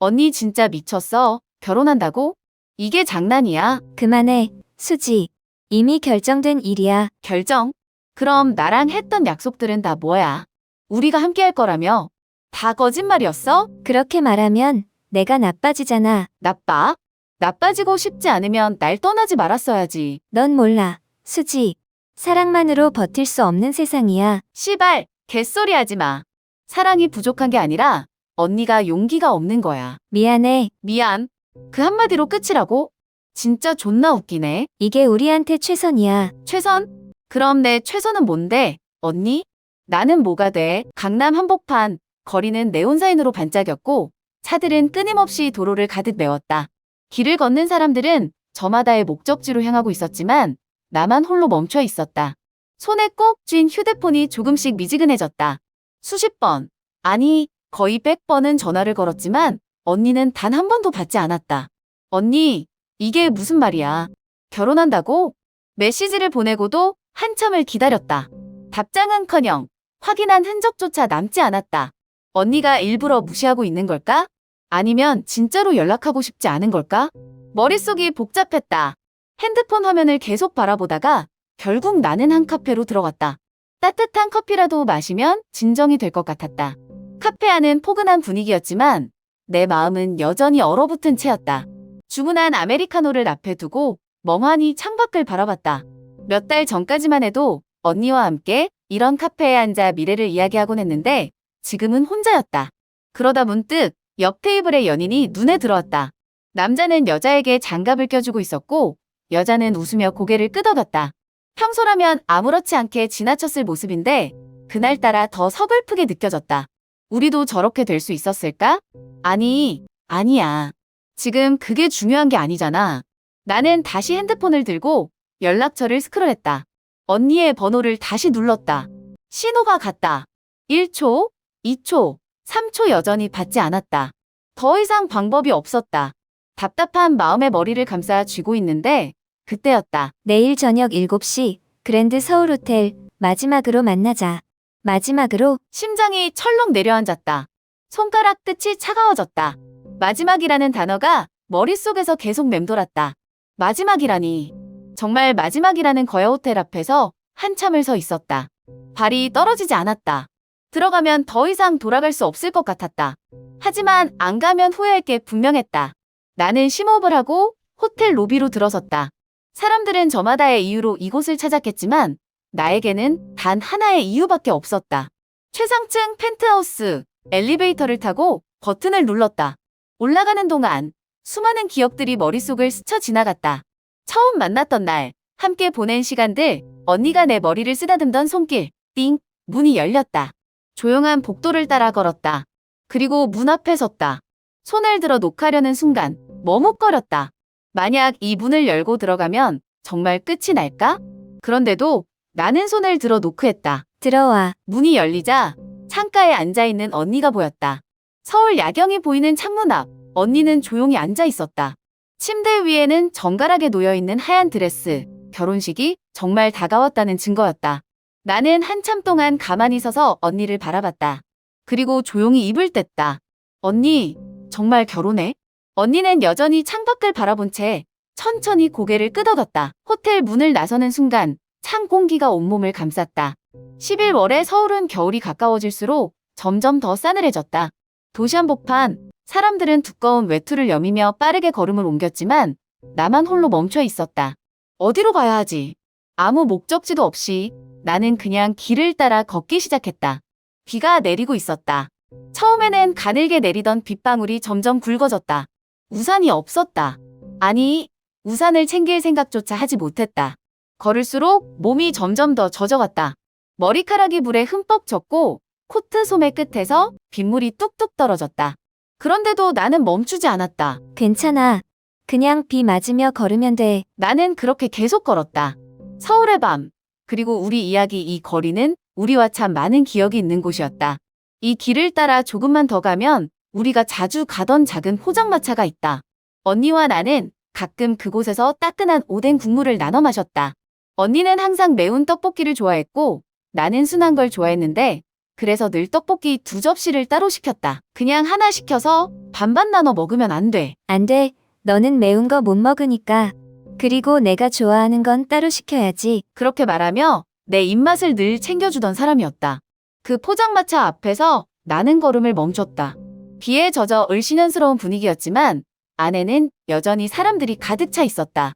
언니 진짜 미쳤어. 결혼한다고? 이게 장난이야. 그만해, 수지. 이미 결정된 일이야. 결정. 그럼 나랑 했던 약속들은 다 뭐야? 우리가 함께 할 거라며? 다 거짓말이었어? 그렇게 말하면 내가 나빠지잖아. 나빠? 나빠지고 싶지 않으면 날 떠나지 말았어야지. 넌 몰라, 수지. 사랑만으로 버틸 수 없는 세상이야. 시발, 개소리 하지 마. 사랑이 부족한 게 아니라 언니가 용기가 없는 거야. 미안해. 미안. 그 한마디로 끝이라고? 진짜 존나 웃기네. 이게 우리한테 최선이야. 최선? 그럼 내 최선은 뭔데? 언니? 나는 뭐가 돼? 강남 한복판, 거리는 네온사인으로 반짝였고, 차들은 끊임없이 도로를 가득 메웠다. 길을 걷는 사람들은 저마다의 목적지로 향하고 있었지만, 나만 홀로 멈춰 있었다. 손에 꼭 쥔 휴대폰이 조금씩 미지근해졌다. 수십 번, 아니, 거의 백 번은 전화를 걸었지만, 언니는 단 한 번도 받지 않았다. 언니, 이게 무슨 말이야? 결혼한다고? 메시지를 보내고도 한참을 기다렸다. 답장은커녕 확인한 흔적조차 남지 않았다. 언니가 일부러 무시하고 있는 걸까? 아니면 진짜로 연락하고 싶지 않은 걸까? 머릿속이 복잡했다. 핸드폰 화면을 계속 바라보다가 결국 나는 한 카페로 들어갔다. 따뜻한 커피라도 마시면 진정이 될 것 같았다. 카페 안은 포근한 분위기였지만 내 마음은 여전히 얼어붙은 채였다. 주문한 아메리카노를 앞에 두고 멍하니 창밖을 바라봤다. 몇 달 전까지만 해도 언니와 함께 이런 카페에 앉아 미래를 이야기하곤 했는데 지금은 혼자였다. 그러다 문득 옆 테이블의 연인이 눈에 들어왔다. 남자는 여자에게 장갑을 껴주고 있었고 여자는 웃으며 고개를 끄덕였다. 평소라면 아무렇지 않게 지나쳤을 모습인데 그날따라 더 서글프게 느껴졌다. 우리도 저렇게 될 수 있었을까? 아니, 아니야. 지금 그게 중요한 게 아니잖아. 나는 다시 핸드폰을 들고 연락처를 스크롤했다. 언니의 번호를 다시 눌렀다. 신호가 갔다. 1초, 2초, 3초 여전히 받지 않았다. 더 이상 방법이 없었다. 답답한 마음에 머리를 감싸 쥐고 있는데 그때였다. 내일 저녁 7시 그랜드 서울 호텔 마지막으로 만나자. 마지막으로 심장이 철렁 내려앉았다. 손가락 끝이 차가워졌다. 마지막이라는 단어가 머릿속에서 계속 맴돌았다. 마지막이라니. 정말 마지막이라는 거야 호텔 앞에서 한참을 서 있었다. 발이 떨어지지 않았다. 들어가면 더 이상 돌아갈 수 없을 것 같았다. 하지만 안 가면 후회할 게 분명했다. 나는 심호흡을 하고 호텔 로비로 들어섰다. 사람들은 저마다의 이유로 이곳을 찾았겠지만 나에게는 단 하나의 이유밖에 없었다. 최상층 펜트하우스 엘리베이터를 타고 버튼을 눌렀다. 올라가는 동안 수많은 기억들이 머릿속을 스쳐 지나갔다. 처음 만났던 날, 함께 보낸 시간들, 언니가 내 머리를 쓰다듬던 손길, 띵, 문이 열렸다. 조용한 복도를 따라 걸었다. 그리고 문 앞에 섰다. 손을 들어 녹하려는 순간, 머뭇거렸다. 만약 이 문을 열고 들어가면 정말 끝이 날까? 그런데도 나는 손을 들어 노크했다. 들어와. 문이 열리자 창가에 앉아있는 언니가 보였다. 서울 야경이 보이는 창문 앞, 언니는 조용히 앉아 있었다. 침대 위에는 정갈하게 놓여있는 하얀 드레스, 결혼식이 정말 다가왔다는 증거였다. 나는 한참 동안 가만히 서서 언니를 바라봤다. 그리고 조용히 입을 뗐다. 언니, 정말 결혼해? 언니는 여전히 창밖을 바라본 채 천천히 고개를 끄덕였다. 호텔 문을 나서는 순간 찬 공기가 온몸을 감쌌다. 11월에 서울은 겨울이 가까워질수록 점점 더 싸늘해졌다. 도시 한복판, 사람들은 두꺼운 외투를 여미며 빠르게 걸음을 옮겼지만 나만 홀로 멈춰 있었다. 어디로 가야 하지? 아무 목적지도 없이 나는 그냥 길을 따라 걷기 시작했다. 비가 내리고 있었다. 처음에는 가늘게 내리던 빗방울이 점점 굵어졌다. 우산이 없었다. 아니, 우산을 챙길 생각조차 하지 못했다. 걸을수록 몸이 점점 더 젖어갔다. 머리카락이 물에 흠뻑 젖고 코트 소매 끝에서 빗물이 뚝뚝 떨어졌다. 그런데도 나는 멈추지 않았다. 괜찮아. 그냥 비 맞으며 걸으면 돼. 나는 그렇게 계속 걸었다. 서울의 밤, 그리고 우리 이야기 이 거리는 우리와 참 많은 기억이 있는 곳이었다. 이 길을 따라 조금만 더 가면 우리가 자주 가던 작은 포장마차가 있다. 언니와 나는 가끔 그곳에서 따끈한 오뎅 국물을 나눠 마셨다. 언니는 항상 매운 떡볶이를 좋아했고 나는 순한 걸 좋아했는데 그래서 늘 떡볶이 두 접시를 따로 시켰다. 그냥 하나 시켜서 반반 나눠 먹으면 안 돼. 안 돼. 너는 매운 거 못 먹으니까. 그리고 내가 좋아하는 건 따로 시켜야지. 그렇게 말하며 내 입맛을 늘 챙겨주던 사람이었다. 그 포장마차 앞에서 나는 걸음을 멈췄다. 비에 젖어 을씨년스러운 분위기였지만 안에는 여전히 사람들이 가득 차 있었다.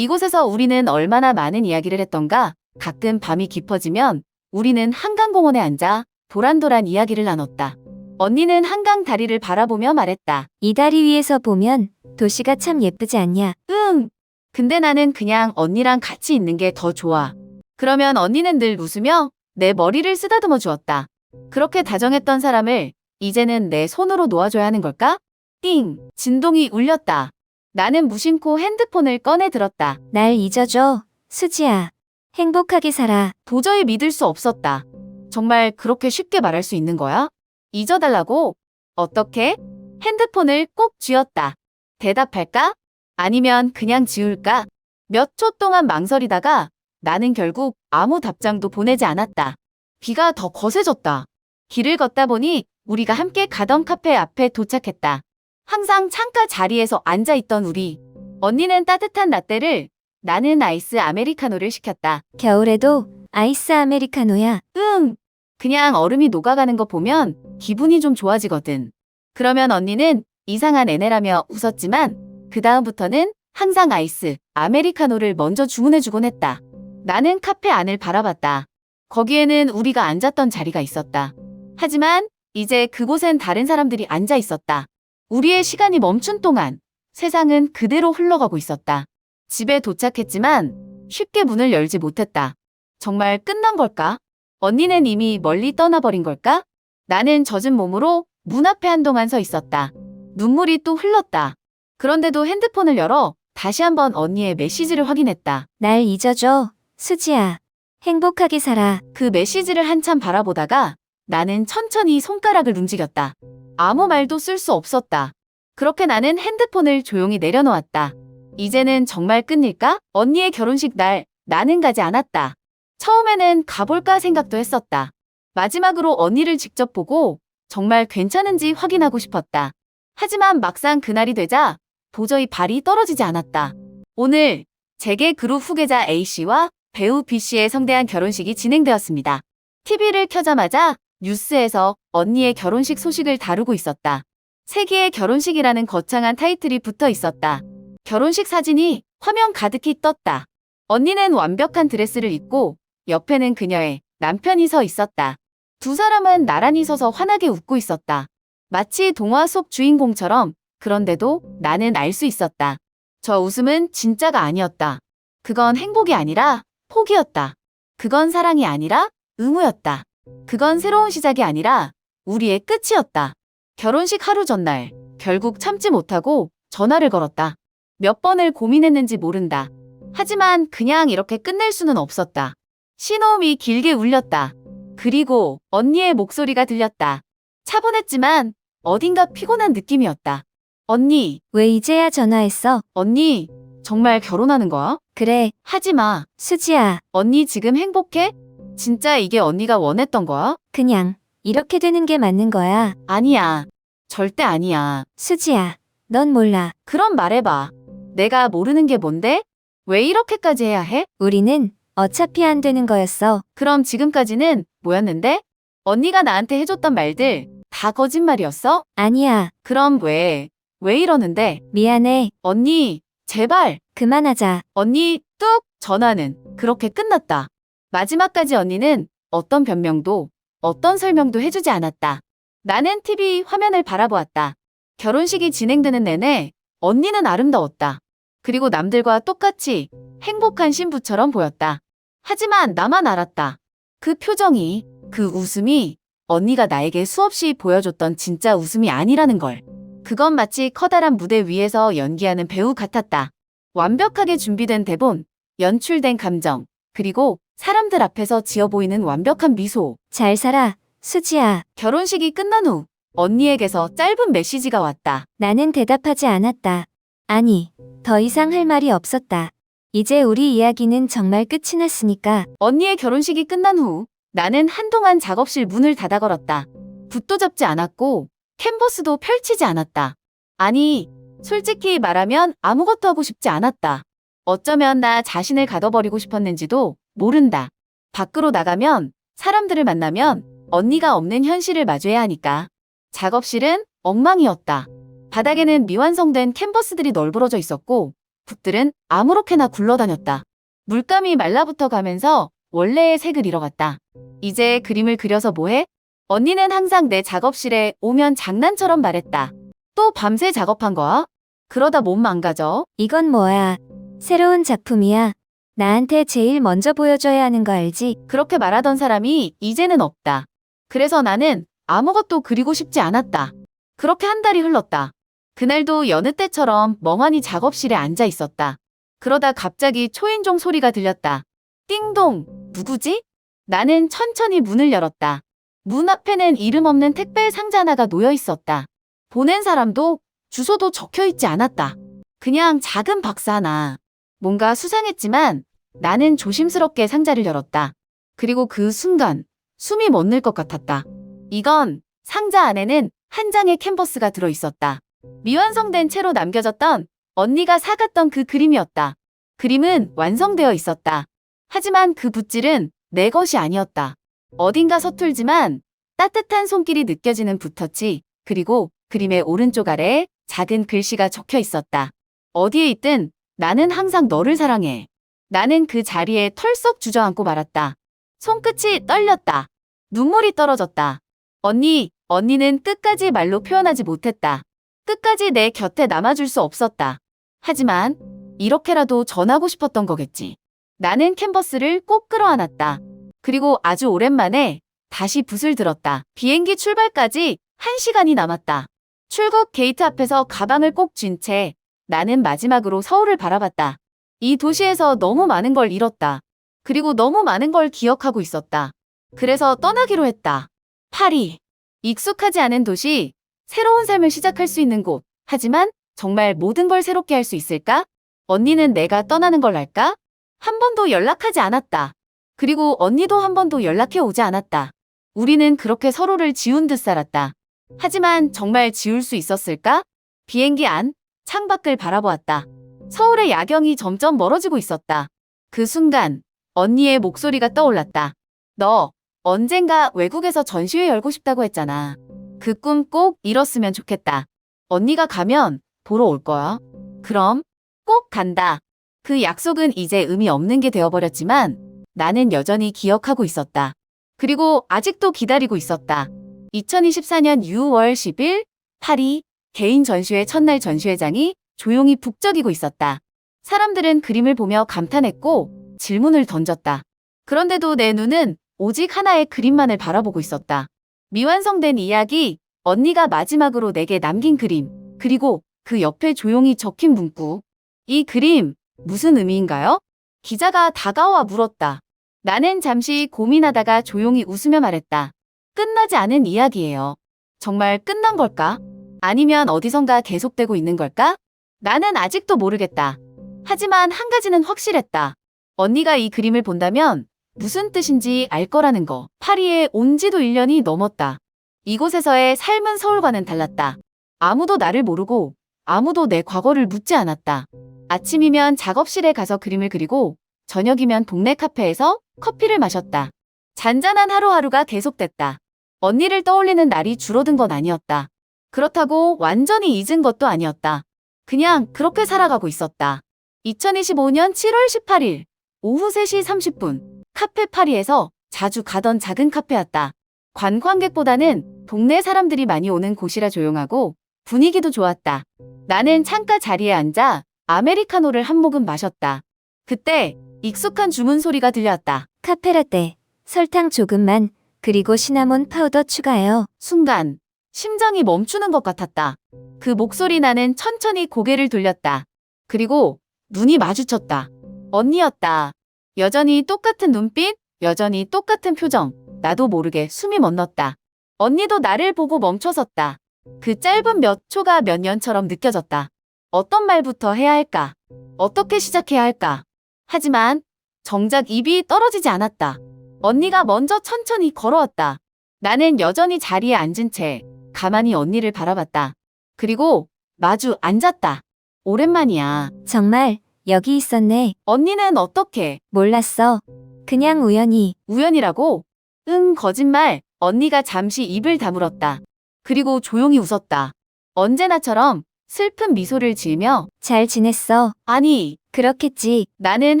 이곳에서 우리는 얼마나 많은 이야기를 했던가 가끔 밤이 깊어지면 우리는 한강공원에 앉아 도란도란 이야기를 나눴다. 언니는 한강 다리를 바라보며 말했다. 이 다리 위에서 보면 도시가 참 예쁘지 않냐? 응. 근데 나는 그냥 언니랑 같이 있는 게 더 좋아. 그러면 언니는 늘 웃으며 내 머리를 쓰다듬어 주었다. 그렇게 다정했던 사람을 이제는 내 손으로 놓아줘야 하는 걸까? 띵! 진동이 울렸다. 나는 무심코 핸드폰을 꺼내 들었다. 날 잊어줘. 수지야. 행복하게 살아. 도저히 믿을 수 없었다. 정말 그렇게 쉽게 말할 수 있는 거야? 잊어달라고? 어떻게? 핸드폰을 꼭 쥐었다. 대답할까? 아니면 그냥 지울까? 몇 초 동안 망설이다가 나는 결국 아무 답장도 보내지 않았다. 비가 더 거세졌다. 길을 걷다 보니 우리가 함께 가던 카페 앞에 도착했다. 항상 창가 자리에서 앉아 있던 우리. 언니는 따뜻한 라떼를, 나는 아이스 아메리카노를 시켰다. 겨울에도 아이스 아메리카노야. 응. 그냥 얼음이 녹아가는 거 보면 기분이 좀 좋아지거든. 그러면 언니는 이상한 애네라며 웃었지만 그 다음부터는 항상 아이스, 아메리카노를 먼저 주문해주곤 했다. 나는 카페 안을 바라봤다. 거기에는 우리가 앉았던 자리가 있었다. 하지만 이제 그곳엔 다른 사람들이 앉아 있었다. 우리의 시간이 멈춘 동안 세상은 그대로 흘러가고 있었다. 집에 도착했지만 쉽게 문을 열지 못했다. 정말 끝난 걸까? 언니는 이미 멀리 떠나버린 걸까? 나는 젖은 몸으로 문 앞에 한동안 서 있었다. 눈물이 또 흘렀다. 그런데도 핸드폰을 열어 다시 한번 언니의 메시지를 확인했다. 날 잊어줘. 수지야. 행복하게 살아. 그 메시지를 한참 바라보다가 나는 천천히 손가락을 움직였다. 아무 말도 쓸 수 없었다. 그렇게 나는 핸드폰을 조용히 내려놓았다. 이제는 정말 끝일까? 언니의 결혼식 날 나는 가지 않았다. 처음에는 가볼까 생각도 했었다. 마지막으로 언니를 직접 보고 정말 괜찮은지 확인하고 싶었다. 하지만 막상 그날이 되자 도저히 발이 떨어지지 않았다. 오늘 재계 그룹 후계자 A씨와 배우 B씨의 성대한 결혼식이 진행되었습니다. TV를 켜자마자 뉴스에서 언니의 결혼식 소식을 다루고 있었다. 세기의 결혼식이라는 거창한 타이틀이 붙어 있었다. 결혼식 사진이 화면 가득히 떴다. 언니는 완벽한 드레스를 입고 옆에는 그녀의 남편이 서 있었다. 두 사람은 나란히 서서 환하게 웃고 있었다. 마치 동화 속 주인공처럼 그런데도 나는 알 수 있었다. 저 웃음은 진짜가 아니었다. 그건 행복이 아니라 포기였다. 그건 사랑이 아니라 의무였다. 그건 새로운 시작이 아니라 우리의 끝이었다. 결혼식 하루 전날 결국 참지 못하고 전화를 걸었다. 몇 번을 고민했는지 모른다. 하지만 그냥 이렇게 끝낼 수는 없었다. 신호음이 길게 울렸다. 그리고 언니의 목소리가 들렸다. 차분했지만 어딘가 피곤한 느낌이었다. 언니, 왜 이제야 전화했어? 언니, 정말 결혼하는 거야? 그래. 하지 마. 수지야. 언니 지금 행복해? 진짜 이게 언니가 원했던 거야? 그냥 이렇게 되는 게 맞는 거야. 아니야. 절대 아니야. 수지야. 넌 몰라. 그럼 말해봐. 내가 모르는 게 뭔데? 왜 이렇게까지 해야 해? 우리는 어차피 안 되는 거였어. 그럼 지금까지는 뭐였는데? 언니가 나한테 해줬던 말들 다 거짓말이었어? 아니야. 그럼 왜, 왜 이러는데? 미안해. 언니, 제발. 그만하자. 언니, 뚝! 전화는 그렇게 끝났다. 마지막까지 언니는 어떤 변명도, 어떤 설명도 해주지 않았다. 나는 TV 화면을 바라보았다. 결혼식이 진행되는 내내 언니는 아름다웠다. 그리고 남들과 똑같이 행복한 신부처럼 보였다. 하지만 나만 알았다. 그 표정이, 그 웃음이 언니가 나에게 수없이 보여줬던 진짜 웃음이 아니라는 걸. 그건 마치 커다란 무대 위에서 연기하는 배우 같았다. 완벽하게 준비된 대본, 연출된 감정, 그리고 사람들 앞에서 지어 보이는 완벽한 미소. 잘 살아. 수지야. 결혼식이 끝난 후 언니에게서 짧은 메시지가 왔다. 나는 대답하지 않았다. 아니, 더 이상 할 말이 없었다. 이제 우리 이야기는 정말 끝이 났으니까 언니의 결혼식이 끝난 후 나는 한동안 작업실 문을 닫아 걸었다. 붓도 잡지 않았고 캔버스도 펼치지 않았다. 아니, 솔직히 말하면 아무것도 하고 싶지 않았다. 어쩌면 나 자신을 가둬버리고 싶었는지도 모른다. 밖으로 나가면 사람들을 만나면 언니가 없는 현실을 마주해야 하니까. 작업실은 엉망이었다. 바닥에는 미완성된 캔버스들이 널브러져 있었고 붓들은 아무렇게나 굴러다녔다. 물감이 말라붙어 가면서 원래의 색을 잃어갔다. 이제 그림을 그려서 뭐해? 언니는 항상 내 작업실에 오면 장난처럼 말했다. 또 밤새 작업한 거야? 그러다 몸 망가져. 이건 뭐야? 새로운 작품이야. 나한테 제일 먼저 보여줘야 하는 거 알지? 그렇게 말하던 사람이 이제는 없다. 그래서 나는 아무것도 그리고 싶지 않았다. 그렇게 한 달이 흘렀다. 그날도 여느 때처럼 멍하니 작업실에 앉아 있었다. 그러다 갑자기 초인종 소리가 들렸다. 띵동, 누구지? 나는 천천히 문을 열었다. 문 앞에는 이름 없는 택배 상자 하나가 놓여 있었다. 보낸 사람도 주소도 적혀 있지 않았다. 그냥 작은 박스 하나. 뭔가 수상했지만 나는 조심스럽게 상자를 열었다. 그리고 그 순간 숨이 멎는 것 같았다. 이건 상자 안에는 한 장의 캔버스가 들어 있었다. 미완성된 채로 남겨졌던 언니가 사갔던 그 그림이었다. 그림은 완성되어 있었다. 하지만 그 붓질은 내 것이 아니었다. 어딘가 서툴지만 따뜻한 손길이 느껴지는 붓터치, 그리고 그림의 오른쪽 아래에 작은 글씨가 적혀 있었다. 어디에 있든 나는 항상 너를 사랑해. 나는 그 자리에 털썩 주저앉고 말았다. 손끝이 떨렸다. 눈물이 떨어졌다. 언니, 언니는 끝까지 말로 표현하지 못했다. 끝까지 내 곁에 남아줄 수 없었다. 하지만 이렇게라도 전하고 싶었던 거겠지. 나는 캔버스를 꼭 끌어안았다. 그리고 아주 오랜만에 다시 붓을 들었다. 비행기 출발까지 한 시간이 남았다. 출국 게이트 앞에서 가방을 꼭 쥔 채 나는 마지막으로 서울을 바라봤다. 이 도시에서 너무 많은 걸 잃었다. 그리고 너무 많은 걸 기억하고 있었다. 그래서 떠나기로 했다. 파리. 익숙하지 않은 도시, 새로운 삶을 시작할 수 있는 곳. 하지만 정말 모든 걸 새롭게 할 수 있을까? 언니는 내가 떠나는 걸 알까? 한 번도 연락하지 않았다. 그리고 언니도 한 번도 연락해 오지 않았다. 우리는 그렇게 서로를 지운 듯 살았다. 하지만 정말 지울 수 있었을까? 비행기 안, 창밖을 바라보았다. 서울의 야경이 점점 멀어지고 있었다. 그 순간 언니의 목소리가 떠올랐다. 너 언젠가 외국에서 전시회 열고 싶다고 했잖아. 그 꿈 꼭 이뤘으면 좋겠다. 언니가 가면 보러 올 거야. 그럼 꼭 간다. 그 약속은 이제 의미 없는 게 되어버렸지만 나는 여전히 기억하고 있었다. 그리고 아직도 기다리고 있었다. 2024년 6월 10일 파리 개인 전시회 첫날 전시회장이 조용히 북적이고 있었다. 사람들은 그림을 보며 감탄했고 질문을 던졌다. 그런데도 내 눈은 오직 하나의 그림만을 바라보고 있었다. 미완성된 이야기, 언니가 마지막으로 내게 남긴 그림, 그리고 그 옆에 조용히 적힌 문구. 이 그림, 무슨 의미인가요? 기자가 다가와 물었다. 나는 잠시 고민하다가 조용히 웃으며 말했다. 끝나지 않은 이야기예요. 정말 끝난 걸까? 아니면 어디선가 계속되고 있는 걸까? 나는 아직도 모르겠다. 하지만 한 가지는 확실했다. 언니가 이 그림을 본다면 무슨 뜻인지 알 거라는 거. 파리에 온 지도 1년이 넘었다. 이곳에서의 삶은 서울과는 달랐다. 아무도 나를 모르고 아무도 내 과거를 묻지 않았다. 아침이면 작업실에 가서 그림을 그리고 저녁이면 동네 카페에서 커피를 마셨다. 잔잔한 하루하루가 계속됐다. 언니를 떠올리는 날이 줄어든 건 아니었다. 그렇다고 완전히 잊은 것도 아니었다. 그냥 그렇게 살아가고 있었다. 2025년 7월 18일 오후 3시 30분 카페 파리에서 자주 가던 작은 카페였다. 관광객보다는 동네 사람들이 많이 오는 곳이라 조용하고 분위기도 좋았다. 나는 창가 자리에 앉아 아메리카노를 한 모금 마셨다. 그때 익숙한 주문 소리가 들렸다. 카페라떼, 설탕 조금만, 그리고 시나몬 파우더 추가요. 순간 심장이 멈추는 것 같았다. 그 목소리 나는 천천히 고개를 돌렸다. 그리고 눈이 마주쳤다. 언니였다. 여전히 똑같은 눈빛, 여전히 똑같은 표정. 나도 모르게 숨이 멎었다. 언니도 나를 보고 멈춰섰다. 그 짧은 몇 초가 몇 년처럼 느껴졌다. 어떤 말부터 해야 할까? 어떻게 시작해야 할까? 하지만 정작 입이 떨어지지 않았다. 언니가 먼저 천천히 걸어왔다. 나는 여전히 자리에 앉은 채 가만히 언니를 바라봤다. 그리고 마주 앉았다. 오랜만이야. 정말 여기 있었네. 언니는 어떻게 몰랐어. 그냥 우연히. 우연이라고? 응, 거짓말. 언니가 잠시 입을 다물었다. 그리고 조용히 웃었다. 언제나처럼 슬픈 미소를 지으며 잘 지냈어. 아니, 그렇겠지. 나는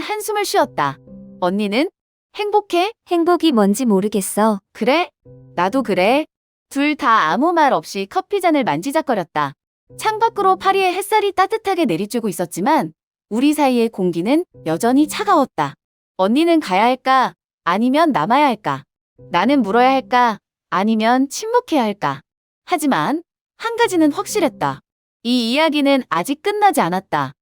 한숨을 쉬었다. 언니는 행복해? 행복이 뭔지 모르겠어. 그래? 나도 그래. 둘 다 아무 말 없이 커피잔을 만지작거렸다. 창밖으로 파리의 햇살이 따뜻하게 내리쬐고 있었지만 우리 사이의 공기는 여전히 차가웠다. 언니는 가야 할까? 아니면 남아야 할까? 나는 물어야 할까? 아니면 침묵해야 할까? 하지만 한 가지는 확실했다. 이 이야기는 아직 끝나지 않았다.